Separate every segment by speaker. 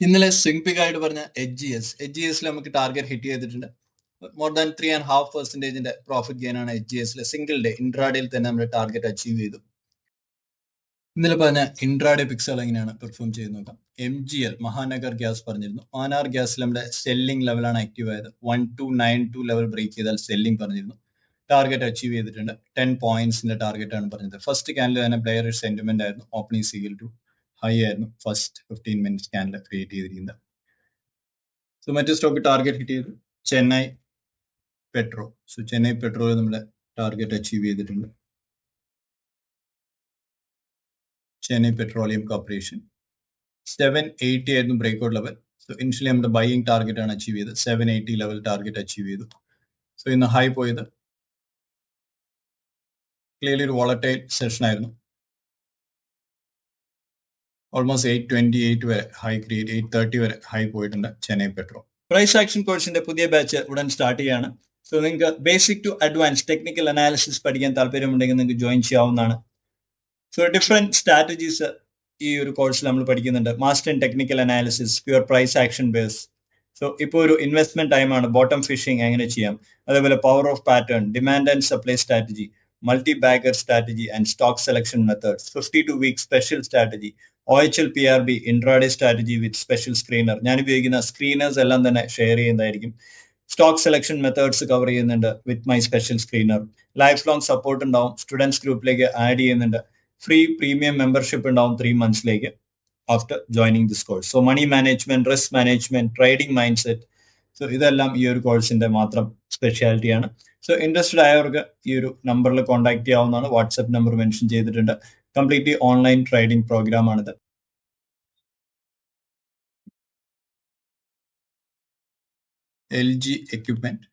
Speaker 1: ഇന്നലെ swing pick ആയിട്ട് പറഞ്ഞ H G S H G നമുക്ക് ടാർഗറ്റ് ഹിറ്റ് ചെയ്തിട്ടുണ്ട് more than three and half പെർസെന്റേജിന്റെ profit gain ആണ് H G S single day ഇൻട്രാഡേയിൽ തന്നെ നമ്മൾ ടാർഗറ്റ് അച്ചീവ് ചെയ്തു. ഇന്നലെ പറഞ്ഞ ഇൻട്രാഡേ പിക്സൽ എങ്ങനെയാണ് പെർഫോം ചെയ്ത് നോക്കാം. M G L Mahanagar gas പറഞ്ഞിരുന്നു. മാനാർ ഗ്യാസിൽ നമ്മുടെ സെല്ലിംഗ് ലെവലാണ് ആക്റ്റീവ് ആയത്. One two nine two level break ചെയ്താൽ സെല്ലിംഗ് പറഞ്ഞിരുന്നു. ടാർഗറ്റ് അച്ചീവ് ചെയ്തിട്ടുണ്ട്. ടെൻ പോയിന്റ്സിന്റെ ടാർഗറ്റ് ആണ് പറഞ്ഞത്. ഫസ്റ്റ് ക്യാൻഡിൽ തന്നെ പ്ലെയർ സെന്റിമെന്റ് ആയിരുന്നു. ഓപ്പണിംഗ് സീഗിൽ ടു ഹൈ ആയിരുന്നു ഫസ്റ്റ് ഫിഫ്റ്റീൻ മിനിറ്റ് സ്കാനിൽ ക്രിയേറ്റ് ചെയ്തിരിക്കുന്നത് സോ മറ്റു സ്റ്റോക്ക് ടാർഗറ്റ് ഹിറ്റ് ചെയ്തു. Chennai petro so Chennai petrol നമ്മുടെ ടാർഗറ്റ് അച്ചീവ് ചെയ്തിട്ടുണ്ട്. Chennai petroleum corporation seven eighty ആയിരുന്നു ബ്രേക്ക്ഔട്ട് ലെവൽ സോ ഇനിഷ്യലി നമ്മുടെ ബൈയിങ് ടാർഗറ്റ് ആണ് അച്ചീവ് ചെയ്തത്. Seven eighty level target achieve ചെയ്തു. സോ ഇന്ന് ഹൈ പോയത്. ക്ലിയർലി ഒരു വോളറ്റൈൽ സെഷൻ ആയിരുന്നു. ഓൾമോസ്റ്റ് എയ്റ്റ് ട്വന്റി എയ്റ്റ് വരെ ഹൈ ക്രിയേറ്റ് എയ്റ്റ് തേർട്ടി വരെ ഹൈ പോയിട്ടുണ്ട് ചെന്നൈ പെട്രോൾ. പ്രൈസ് ആക്ഷൻ കോഴ്സിന്റെ പുതിയ ബാച്ച് ഉടൻ സ്റ്റാർട്ട് ചെയ്യാണ്. സോ നിങ്ങൾക്ക് basic to advance technical analysis പഠിക്കാൻ താല്പര്യമുണ്ടെങ്കിൽ നിങ്ങൾക്ക് ജോയിൻ ചെയ്യാവുന്നതാണ്. സോ ഡിഫറെന്റ് സ്ട്രാറ്റജീസ് ഈ ഒരു കോഴ്സിൽ നമ്മൾ പഠിക്കുന്നുണ്ട്. Master in technical analysis pure price action base so ഇപ്പോൾ ഒരു ഇൻവെസ്റ്റ്മെന്റ് ടൈമാണ് ബോട്ടം ഫിഷിംഗ് എങ്ങനെ ചെയ്യാം? അതേപോലെ power of pattern demand and supply strategy multi bagger strategy and stock selection methods fifty two week special strategy O H L P R B intraday strategy with special screener ഞാൻ ഉപയോഗിക്കുന്ന screeners എല്ലാം തന്നെ share ചെയ്യുന്നതായിരിക്കും. Stock selection methods cover ചെയ്യുന്നുണ്ട് with my special screener life long support ഉണ്ടാവും students ഗ്രൂപ്പിലേക്ക് add ചെയ്യുന്നുണ്ട്. Free premium membership ഉണ്ടാവും three മന്ത്സിലേക്ക് after joining this course so money management risk management trading mind set so ഇതെല്ലാം ഈ ഒരു കോഴ്സിന്റെ മാത്രം സ്പെഷ്യാലിറ്റിയാണ് സോ ഇൻട്രസ്റ്റഡ് ആയവർക്ക് ഈ ഒരു നമ്പറിൽ കോൺടാക്ട് ചെയ്യാവുന്നതാണ്. വാട്സ്ആപ്പ് നമ്പർ മെൻഷൻ ചെയ്തിട്ടുണ്ട്. കംപ്ലീറ്റ്ലി ഓൺലൈൻ ട്രേഡിംഗ് പ്രോഗ്രാം ആണിത് L G equipment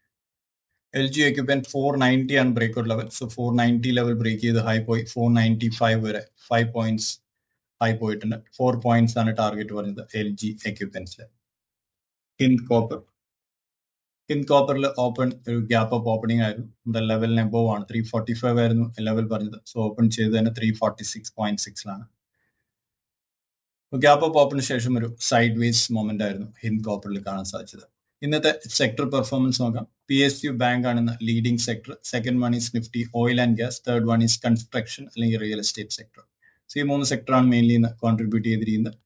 Speaker 1: L G equipment four ninety ആണ് breakout level so four ninety level break ചെയ്ത് ഹൈ പോയി. ഫോർ നയന്റി ഫൈവ് വരെ ഫൈവ് പോയിന്റ്സ് ഹൈ പോയിട്ടുണ്ട്. ഫോർ പോയിന്റ്സ് ആണ് target പറഞ്ഞത് L G എക്യുപ്മെന്റ്സിൽ Hind copper Hind കോപ്പറിൽ ഓപ്പൺ ഒരു ഗ്യാപ്പ് അപ്പ് ഓപ്പണിംഗ് ആയിരുന്നു. ദ ലെവലിന് എബോവ് ആണ്. ത്രീ ഫോർട്ടി ഫൈവ് ആയിരുന്നു ലെവൽ പറഞ്ഞത്. സോ ഓപ്പൺ ചെയ്ത് തന്നെ ത്രീ ഫോർട്ടി സിക്സ് പോയിന്റ് സിക്സിലാണ് ഗ്യാപ്പ് അപ്പ് ഓപ്പണിന് ശേഷം ഒരു സൈഡ് വേസ് മൊമെന്റ് ആയിരുന്നു ഹിൻ കോപ്പറിൽ കാണാൻ സാധിച്ചത്. ഇന്നത്തെ സെക്ടർ പെർഫോമൻസ് നോക്കാം. പി എസ് യു ബാങ്ക് ആണ് leading sector second one is Nifty oil and gas third one is construction അല്ലെങ്കിൽ റിയൽ എസ്റ്റേറ്റ് സെക്ടർ സോ ഈ മൂന്ന് സെക്ടറാണ് മെയിൻലി ഇന്ന് കോൺട്രിബ്യൂട്ട് ചെയ്തിരിക്കുന്നത്.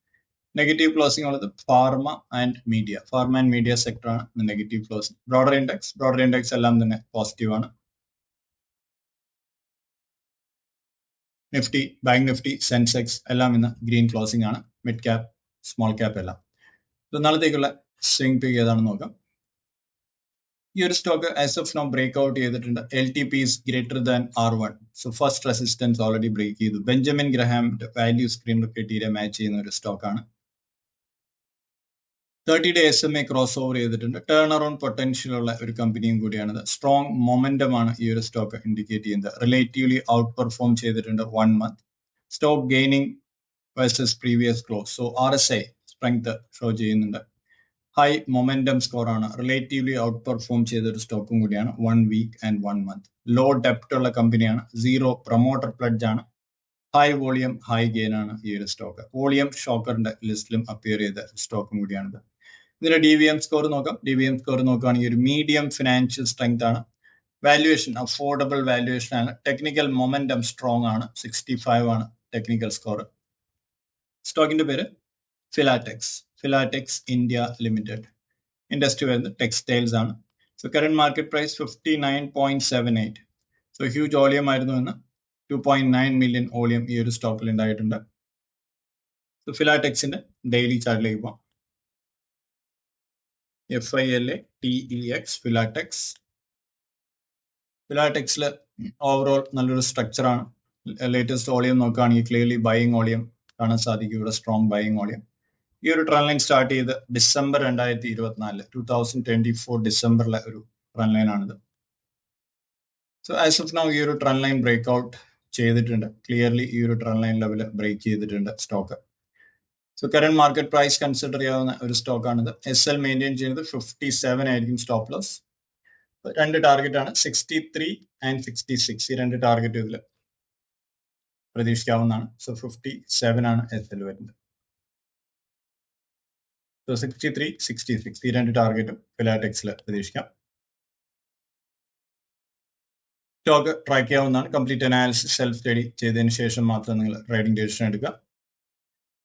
Speaker 1: നെഗറ്റീവ് ക്ലോസിംഗ് ഉള്ളത് pharma and media pharma and media sector ആണ് negative closing broader index broader index എല്ലാം തന്നെ പോസിറ്റീവ് ആണ്. നിഫ്റ്റി ബാങ്ക് നിഫ്റ്റി സെൻസെക്സ് എല്ലാം ഇന്ന് ഗ്രീൻ ക്ലോസിംഗ് ആണ്. മിഡ് ക്യാപ് സ്മോൾ ക്യാപ് എല്ലാം. നാളത്തേക്കുള്ള സ്വിംഗ് പിക്ക് ഏതാണെന്ന് നോക്കാം. ഈ ഒരു stock as of now break out ചെയ്തിട്ടുണ്ട്. L T P is greater than R one so first resistance already break ചെയ്തു. Benjamin Graham value screen criteria match ചെയ്യുന്ന ഒരു സ്റ്റോക്കാണ് thirty day S M A cross over ചെയ്തിട്ടുണ്ട്. Turn around potential ഉള്ള ഒരു കമ്പനിയും കൂടിയാണ് സ്ട്രോങ് മൊമെന്റം ആണ് ഈ ഒരു സ്റ്റോക്ക് ഇൻഡിക്കേറ്റ് ചെയ്യുന്നത്. റിലേറ്റീവ്ലി ഔട്ട് പെർഫോം ചെയ്തിട്ടുണ്ട് one month stock gaining versus previous close so R S I strength show ചെയ്യുന്നുണ്ട്. ഹൈ മൊമെന്റം ആണ്. റിലേറ്റീവ്ലി ഔട്ട് പെർഫോം ചെയ്ത ഒരു സ്റ്റോക്കും കൂടിയാണ് one week and one month low ഡെപ്റ്റ് ഉള്ള കമ്പനിയാണ് സീറോ പ്രൊമോട്ടർ പ്ലഡ്ജ് ആണ്. ഹൈ വോളിയം ഹൈ ഗെയിൻ ആണ് ഈ ഒരു സ്റ്റോക്ക് വോളിയം ഷോക്കറിന്റെ ലിസ്റ്റിലും അപ്പിയർ ചെയ്ത സ്റ്റോക്കും കൂടിയാണിത് ഇതിന്റെ ഡി വി എം സ്കോർ നോക്കാം. ഡി വി എം സ്കോർ നോക്കുകയാണെങ്കിൽ ഒരു മീഡിയം ഫിനാൻഷ്യൽ സ്ട്രെങ്ത് ആണ്. വാല്യുവേഷൻ അഫോർഡബിൾ വാല്യുവേഷൻ ആണ്. ടെക്നിക്കൽ മൊമെന്റം സ്ട്രോങ് ആണ്. സിക്സ്റ്റി ഫൈവ് ആണ് ടെക്നിക്കൽ സ്കോർ സ്റ്റോക്കിന്റെ പേര് Filatex Filatex India limited industry വരുന്നത് ടെക്സ്റ്റൈൽസ് ആണ്. So current market price fifty nine point seven eight so huge volume ആയിരുന്നു എന്ന്. Two point nine million volume ഈ ഒരു സ്റ്റോക്കിൽ ഉണ്ടായിട്ടുണ്ട്. സോ ഫിലാടെക്സിന്റെ ഡെയിലി ചാർട്ടിലേക്ക് പോകാം F I L A T E X Filatex ഫിലാടെക്സിൽ overall നല്ലൊരു സ്ട്രക്ചറാണ് ലേറ്റസ്റ്റ് ഓളിയം നോക്കുകയാണെങ്കിൽ ക്ലിയർലി ബൈയിങ് ഓളിയം കാണാൻ സാധിക്കും. ഇവിടെ സ്ട്രോങ് ബൈയിങ് ഓളിയം ഈ ഒരു ട്രെൻഡ് ലൈൻ സ്റ്റാർട്ട് ചെയ്ത് ഡിസംബർ രണ്ടായിരത്തി ഇരുപത്തിനാലിൽ ടൂ തൗസൻഡ് ട്വന്റി ഫോർ ഡിസംബറിലെ ഒരു ട്രെൻഡ് ആണിത്. സോ ആസ് ഓഫ് നൗ ഈ ഒരു ട്രെൻഡ് ലൈൻ ബ്രേക്ക് ഔട്ട് ചെയ്തിട്ടുണ്ട്. ക്ലിയർലി ഈ ഒരു ട്രെൻഡ് ലൈൻ ലെവൽ ബ്രേക്ക് ചെയ്തിട്ടുണ്ട് stock so current market price consider ചെയ്യാവുന്ന ഒരു സ്റ്റോക്കാണിത് എസ് എൽ മെയിന്റെയിൻ ചെയ്യുന്നത് ഫിഫ്റ്റി സെവൻ ആയിരിക്കും സ്റ്റോപ്പ് ലോസ് രണ്ട് ടാർഗറ്റ് ആണ് sixty three and sixty six ഈ രണ്ട് ടാർഗറ്റ് ഇതിൽ പ്രതീക്ഷിക്കാവുന്നതാണ്. സോ ഫിഫ്റ്റി സെവൻ ആണ് എസ് എൽ വരുന്നത്. So sixty three sixty six ഈ രണ്ട് ടാർഗറ്റും ഫിലാടെക്സിൽ പ്രതീക്ഷിക്കാം. സ്റ്റോക്ക് ട്രാക്ക് ചെയ്യാവുന്നതാണ്. കംപ്ലീറ്റ് അനാലിസിസ് സെൽഫ് സ്റ്റഡി ചെയ്തതിന് ശേഷം മാത്രം നിങ്ങൾ ട്രേഡിംഗ് ഡിസിഷൻ എടുക്കുക.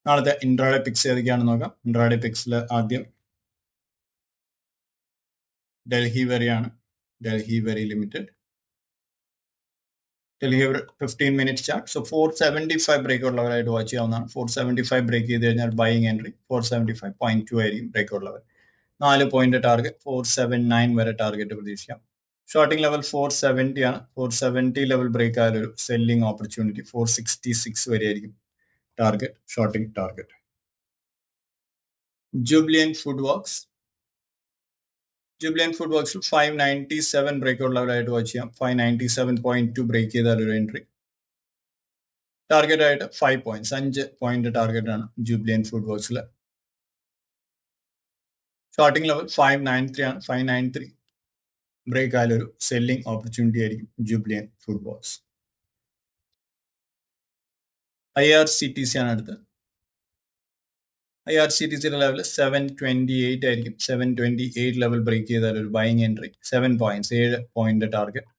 Speaker 1: നാളത്തെ ഇൻട്രാഡേ പിക്സ് ഏതൊക്കെയാണെന്ന് നോക്കാം. ഇൻട്രാഡേ പിക്സിൽ ആദ്യം ഡൽഹി വരെയാണ്. Delhivery limited. Delhi fifteen minute chart so four seventy five break ഉള്ളവരായിട്ട് watch ചെയ്യാവുന്നതാണ്. ഫോർ സെവന്റി ഫൈവ് ബ്രേക്ക് ചെയ്ത് കഴിഞ്ഞാൽ buying entry four seventy five point two ആയിരിക്കും ബ്രേക്ക് ഉള്ളവർ. നാല് point target four seven nine വരെ ടാർഗറ്റ് പ്രതീക്ഷിക്കാം. ഷോർട്ടിംഗ് ലെവൽ ഫോർ സെവന്റി ആണ്. Four seventy level break ആയാലൊരു selling opportunity four sixty six വരെ ആയിരിക്കും. Target shorting target Jubilant Food Works Jubilant Food വർക്ക്സിൽ five ninety seven break ഉള്ളവരായിട്ട് watch ചെയ്യാം. Five ninety seven point two break ചെയ്താൽ ഒരു entry target ആയിട്ട് five points അഞ്ച് point target ആണ് Jubilant Food വർക്ക്സിൽ shorting level five nine three ആണ്. ഫൈവ് നയൻ ത്രീ ബ്രേക്ക് ആയാലും ഒരു സെല്ലിംഗ് ഓപ്പർച്യൂണിറ്റി ആയിരിക്കും Jubilant Food Works I R C T C ആണ് അടുത്തത്. ഐ ആർ സി ടി സിയുടെ ലെവൽ സെവൻ ട്വന്റി എയ്റ്റ് ആയിരിക്കും. Seven twenty eight level break ചെയ്താൽ ഒരു ബൈങ് എൻട്രി സെവൻ പോയിന്റ്സ് ഏഴ് point target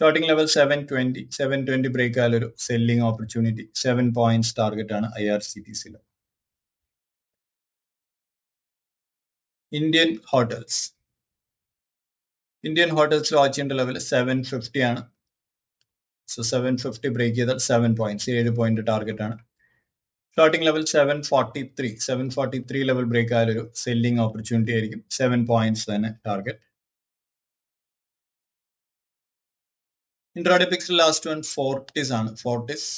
Speaker 1: shorting level seven twenty seven twenty break ആയാൽ ഒരു selling opportunity seven points target ആണ് I R C T സിയിൽ Indian hotels Indian hotels watch ചെയ്യേണ്ട level seven fifty ആണ്. So seven fifty break ചെയ്താൽ seven points ഏഴ് point target ആണ്. Shorting level seven forty three seven forty three level break ആയാലൊരു selling opportunity ആയിരിക്കും. Seven points തന്നെ target intraday പിക്സിൽ last one Fortis ആണ്. Forties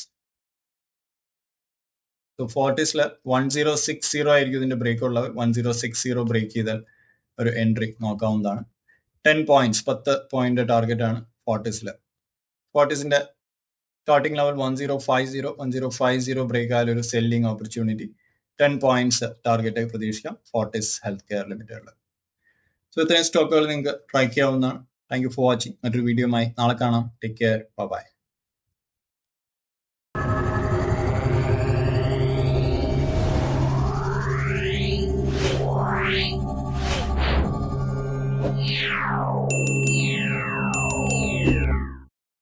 Speaker 1: so ഫോർട്ടിസിൽ one zero six zero ആയിരിക്കും ഇതിന്റെ ബ്രേക്ക് ഉള്ളത്. One zero six zero break ചെയ്താൽ ഒരു എൻട്രി നോക്കാവുന്നതാണ് ടെൻ പോയിന്റ്സ് പത്ത് പോയിന്റ് ടാർഗറ്റ് ആണ് ഫോർട്ടിസിൽ കോട്ടേഴ്സിന്റെ starting level one zero five zero one zero five zero break ആയ ഒരു സെല്ലിംഗ് ഓപ്പർച്യൂണിറ്റി ടെൻ പോയിന്റ്സ് ടാർഗറ്റായി പ്രതീക്ഷിക്കാം. ഫോർട്ടിസ് ഹെൽത്ത് കെയർ ലിമിറ്റഡിൽ സോ ഇത്രയും സ്റ്റോക്കുകൾ നിങ്ങൾക്ക് ട്രൈ ചെയ്യാവുന്നതാണ്. താങ്ക് യു ഫോർ വാച്ചിങ് മറ്റൊരു വീഡിയോയുമായി നാളെ കാണാം. Take care bye Yeah.